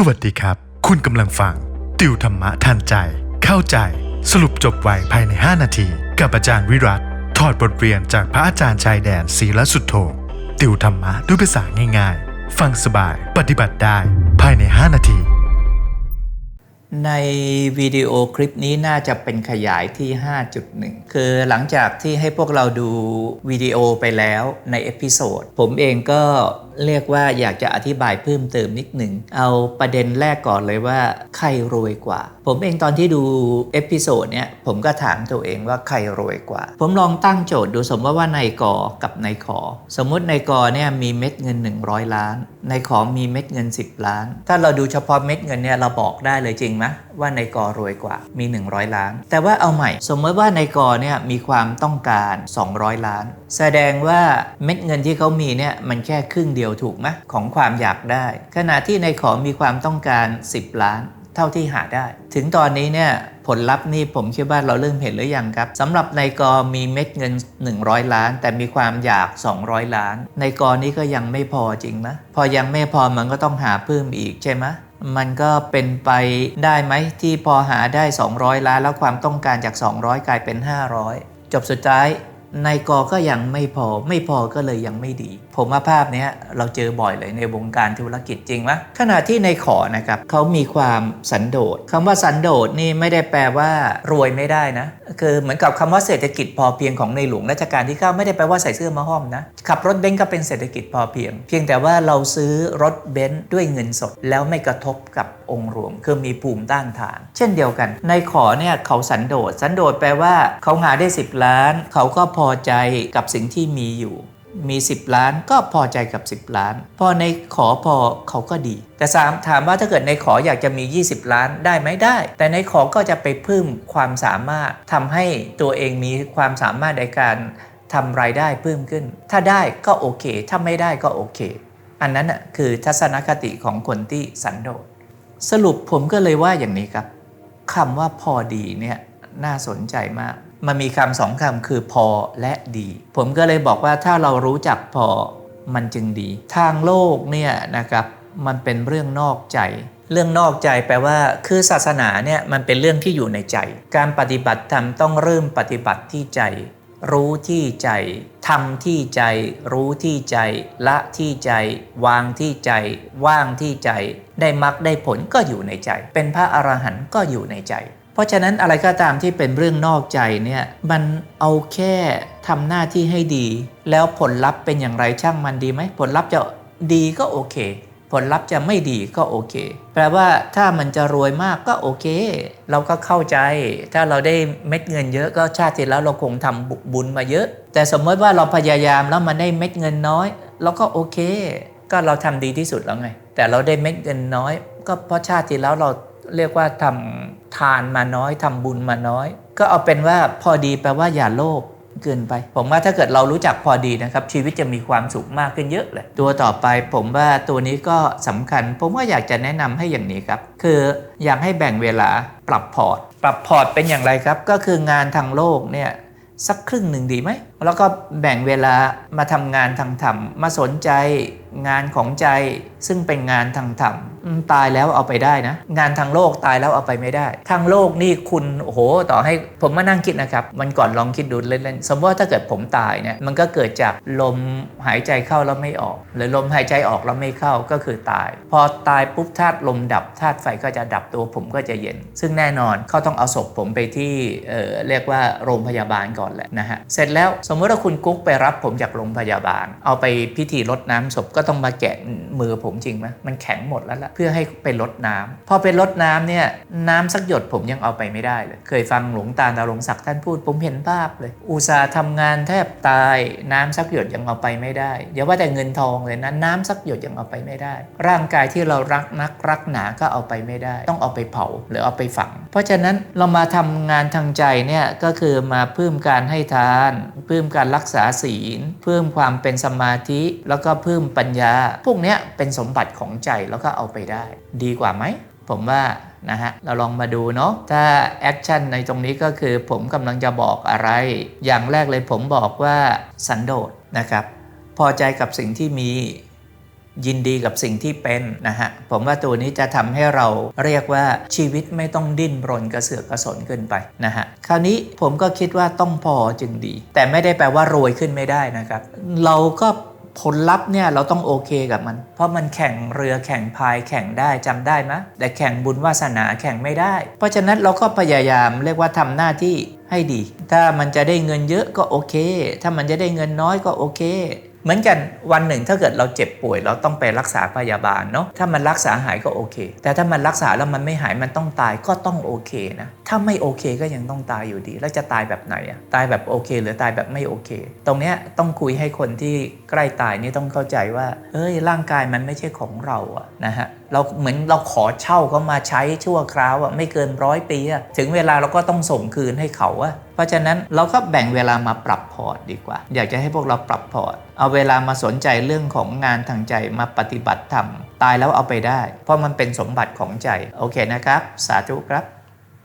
สวัสดีครับ คุณกำลังฟัง ติวธรรมะทันใจ เข้าใจ สรุปจบไวภายใน 5 นาที กับอาจารย์วิรัตถอดบทเรียนจากพระอาจารย์ชายแดนศีลสุดโทติวธรรมะด้วยภาษาง่ายๆ ฟังสบายปฏิบัติได้ภายใน 5 นาที ในวิดีโอคลิปนี้น่าจะเป็นขยายที่ 5.1 คือหลังจากที่ให้พวกเราดูวิดีโอไปแล้วในเอพิโซดผมเองก็ เรียกว่าอยากจะอธิบายเพิ่มเติมนิดหนึ่ง เอาประเด็นแรกก่อนเลยว่าใครรวยกว่า ผมเองตอนที่ดูเอพิโซดเนี้ยผมก็ถามตัวเองว่าใครรวยกว่า ผมลองตั้งโจทย์ดูสมมติว่านายกอกับนายขอ สมมุตินายกอเนี่ยมีเม็ดเงิน 100 ล้านนายขอมีเม็ดเงิน 10 ล้าน ถ้าเราดูเฉพาะเม็ดเงินเนี่ยเราบอกได้เลยจริงไหมว่านายกอรวยกว่ามี 100 ล้าน แต่ว่าเอาใหม่ สมมติว่านายกอเนี่ยมีความต้องการ 200 ล้านแสดงว่าเม็ดเงินที่เขามีเนี่ยมันแค่ครึ่งเดียวถูกไหมของความอยากได้ ขณะที่ในขอมีความต้องการ 10 ล้าน เท่าที่หาได้ ถึงตอนนี้เนี่ยผลลัพธ์นี่ผมคิดว่าเราเริ่มเห็นหรือยังครับสำหรับนายกมีเม็ดเงิน 100 ล้าน แต่มีความอยาก 200 ล้านนายกนี้ก็ยังไม่พอจริงไหมพอยังไม่พอมันก็ต้องหาเพิ่มอีกใช่ไหมมันก็เป็นไปได้ไหมที่พอหาได้ 200 ล้าน แล้วความต้องการจาก 200 กลายเป็น 500 จบสุดท้าย นายกก็ยังไม่พอไม่พอก็เลยยังไม่ดี ผมว่าภาพนี้เราเจอบ่อยเลยในวงการธุรกิจจริงไหมขณะที่ในขอนะครับเขามีความสันโดษคำว่าสันโดษนี่ไม่ได้แปลว่ารวยไม่ได้นะ คือเหมือนกับคำว่าเศรษฐกิจพอเพียงของในหลวงรัชกาลที่9ไม่ได้แปลว่าใส่เสื้อมาห้อมนะขับรถเบนซ์ก็เป็นเศรษฐกิจพอเพียง เพียงแต่ว่าเราซื้อรถเบนซ์ด้วยเงินสด แล้วไม่กระทบกับองค์รวม คือมีภูมิต้านทาน เช่นเดียวกัน ในขอเนี่ยเขาสันโดษสันโดษแปลว่าเขาหาได้ 10 ล้าน เขาก็พพอใจกับสิ่งที่มีอยู่ มี 10 ล้านก็พอใจกับ 10 ล้าน พอในขอพอเขาก็ดี แต่สามถามว่าถ้าเกิดในขออยากจะมี 20 ล้านได้ไหมได้ แต่ในขอก็จะไปเพิ่มความสามารถทำให้ตัวเองมีความสามารถในการทำรายได้เพิ่มขึ้น ถ้าได้ก็โอเค ถ้าไม่ได้ก็โอเค อันนั้นน่ะคือทัศนคติของคนที่สันโดษ สรุปผมก็เลยว่าอย่างนี้ครับคำว่าพอดีเนี่ยน่าสนใจมาก มันมีคำสองคำคือพอและดี ผมก็เลยบอกว่าถ้าเรารู้จักพอมันจึงดี ทางโลกเนี่ยนะครับมันเป็นเรื่องนอกใจ เรื่องนอกใจแปลว่า คือศาสนาเนี่ยมันเป็นเรื่องที่อยู่ในใจ การปฏิบัติธรรมต้องเริ่มปฏิบัติที่ใจ รู้ที่ใจทำที่ใจ รู้ที่ใจ ละที่ใจ วางที่ใจ ว่างที่ใจ ได้มรรคได้ผลก็อยู่ในใจ เป็นพระอรหันต์ก็อยู่ในใจ ราะฉะนั้นอะไรก็ตามที่เป็นเรื่องนอกใจเนี่ยมันเอาแค่ทำหน้าที่ให้ดี แล้วผลลัพธ์เป็นอย่างไรช่างมันดีไหมผลลัพธ์จะดีก็โอเค ผลลัพธ์จะไม่ดีก็โอเค แปลว่าถ้ามันจะรวยมากก็โอเค เราก็เข้าใจ ถ้าเราได้เม็ดเงินเยอะก็ชาติที่แล้วเราคงทำบุญมาเยอะ แต่สมมติว่าเราพยายามแล้วมันได้เม็ดเงินน้อย เราก็โอเค ก็เราทำดีที่สุดแล้วไง แต่เราได้เม็ดเงินน้อย ก็เพราะชาติที่แล้วเรา เรียกว่าทำทานมาน้อยทำบุญมาน้อย ก็เอาเป็นว่าพอดีแปลว่าอย่าโลภเกินไป ผมว่าถ้าเกิดเรารู้จักพอดีนะครับ ชีวิตจะมีความสุขมากขึ้นเยอะเลย ตัวต่อไปผมว่าตัวนี้ก็สำคัญ ผมว่าอยากจะแนะนำให้อย่างนี้ครับ คืออยากให้แบ่งเวลาปรับพอร์ต ปรับพอร์ตเป็นอย่างไรครับ ก็คืองานทางโลกเนี่ยสักครึ่งหนึ่งดีไหม แล้วก็แบ่งเวลามาทำงานทางธรรม มาสนใจงานของใจซึ่งเป็นงานทางธรรมตายแล้วเอาไปได้นะ งานทางโลกตายแล้วเอาไปไม่ได้ ทางโลกนี่คุณโอ้โห ต่อให้ผมมานั่งคิดนะครับมันก่อนลองคิดดูเล่นๆสมมติว่าถ้าเกิดผมตายเนี่ยมันก็เกิดจากลมหายใจเข้าแล้วไม่ออก หรือลมหายใจออกแล้วไม่เข้าก็คือตาย พอตายปุ๊บธาตุลมดับธาตุไฟก็จะดับตัวผมก็จะเย็น ซึ่งแน่นอนเขาต้องเอาศพผมไปที่เออเรียกว่าโรงพยาบาลก่อนแหละนะฮะเสร็จแล้วสมมติว่าคุณกุ๊กไปรับผมจากโรงพยาบาล เอาไปพิธีรดน้ำศพก็ต้องมาแกะมือผมจริงไหมมันแข็งหมดแล้วล่ะเพื่อให้ไปรดน้ำพอไปรดน้ำเนี่ยน้ำสักหยดผมยังเอาไปไม่ได้เลย เคยฟังหลวงตาดารงศักดิ์ท่านพูดผมเห็นภาพเลย อุตสาห์ทำงานแทบตาย น้ำสักหยดยังเอาไปไม่ได้อย่าว่าแต่เงินทองเลยนะน้ำสักหยดยังเอาไปไม่ได้ ร่างกายที่เรารักนักรักหนาก็เอาไปไม่ได้ ต้องเอาไปเผาหรือเอาไปฝังเพราะฉะนั้นเรามาทำงานทางใจเนี่ยก็คือมาเพิ่มการให้ทาน เพิ่มการรักษาศีล เพิ่มความเป็นสมาธิ แล้วก็เพิ่มปัญญา พวกนี้เป็นสมบัติของใจแล้วก็เอาไปได้ ดีกว่าไหม ผมว่านะฮะเราลองมาดูเนาะถ้าแอคชั่นในตรงนี้ก็คือผมกำลังจะบอกอะไร อย่างแรกเลยผมบอกว่าสันโดษนะครับ พอใจกับสิ่งที่มี ยินดีกับสิ่งที่เป็นนะฮะ ผมว่าตัวนี้จะทำให้เราเรียกว่าชีวิตไม่ต้องดิ้นรนกระเสือกกระสนเกินไปนะฮะ คราวนี้ผมก็คิดว่าต้องพอจึงดี แต่ไม่ได้แปลว่ารวยขึ้นไม่ได้นะครับ เราก็ผลลัพธ์เนี่ยเราต้องโอเคกับมัน เพราะมันแข่งเรือแข่งพายแข่งได้จำได้ไหมแต่แข่งบุญวาสนาแข่งไม่ได้ เพราะฉะนั้นเราก็พยายามเรียกว่าทำหน้าที่ให้ดี ถ้ามันจะได้เงินเยอะก็โอเค ถ้ามันจะได้เงินน้อยก็โอเค เหมือนกันวันหนึ่งถ้าเกิดเราเจ็บป่วย เราต้องไปรักษาพยาบาลเนาะถ้ามันรักษาหายก็โอเค แต่ถ้ามันรักษาแล้วมันไม่หายมันต้องตายก็ต้องโอเคนะถ้าไม่โอเคก็ยังต้องตายอยู่ดี แล้วจะตายแบบไหนอะตายแบบโอเค หรือตายแบบไม่โอเค ตรงเนี้ยต้องคุยให้คนที่ใกล้ตายนี่ต้องเข้าใจว่าเอ้ยร่างกายมันไม่ใช่ของเราอะนะฮะเราเหมือนเราขอเช่าเขามาใช้ชั่วคราวอะไม่เกินร้อยปีอะถึงเวลาเราก็ต้องส่งคืนให้เขาอะ เพราะฉะนั้นเราก็แบ่งเวลามาปรับพอร์ตดีกว่า อยากจะให้พวกเราปรับพอร์ต เอาเวลามาสนใจเรื่องของงานทางใจมาปฏิบัติธรรมตายแล้วเอาไปได้ เพราะมันเป็นสมบัติของใจ โอเคนะครับ สาธุครับ